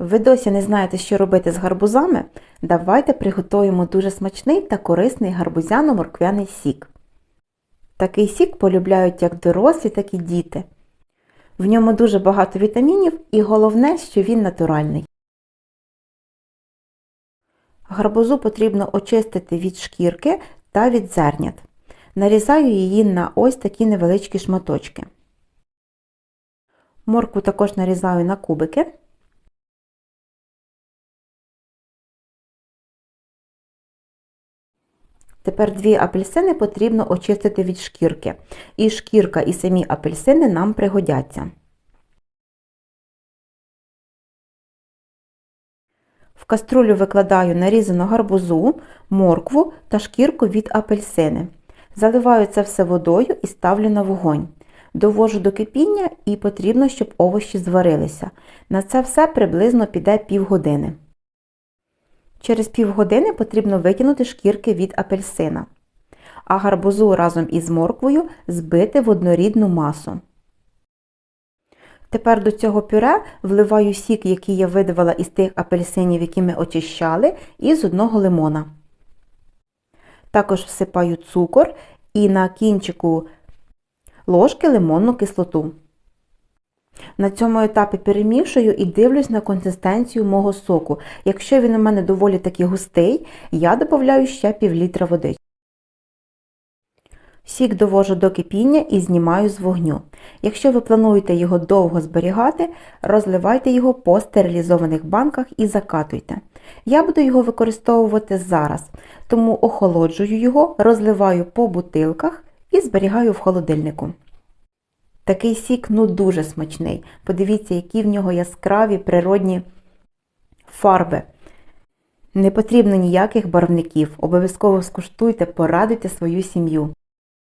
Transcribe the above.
Ви досі не знаєте, що робити з гарбузами? Давайте приготуємо дуже смачний та корисний гарбузяно-морквяний сік. Такий сік полюбляють як дорослі, так і діти. В ньому дуже багато вітамінів і головне, що він натуральний. Гарбузу потрібно очистити від шкірки та від зернят. Нарізаю її на ось такі невеличкі шматочки. Моркву також нарізаю на кубики. Тепер дві апельсини потрібно очистити від шкірки. І шкірка, і самі апельсини нам пригодяться. В каструлю викладаю нарізану гарбузу, моркву та шкірку від апельсини. Заливаю це все водою і ставлю на вогонь. Довожу до кипіння і потрібно, щоб овочі зварилися. На це все приблизно піде півгодини. Через півгодини потрібно викинути шкірки від апельсина, а гарбузу разом із морквою збити в однорідну масу. Тепер до цього пюре вливаю сік, який я видавала із тих апельсинів, які ми очищали, і з одного лимона. Також всипаю цукор і на кінчику ложки лимонну кислоту. На цьому етапі перемішую і дивлюсь на консистенцію мого соку. Якщо він у мене доволі таки густий, я додаю ще пів літра води. Сік довожу до кипіння і знімаю з вогню. Якщо ви плануєте його довго зберігати, розливайте його по стерилізованих банках і закатуйте. Я буду його використовувати зараз, тому охолоджую його, розливаю по бутилках і зберігаю в холодильнику. Такий сік ну дуже смачний. Подивіться, які в нього яскраві природні фарби. Не потрібно ніяких барвників. Обов'язково скуштуйте, порадуйте свою сім'ю.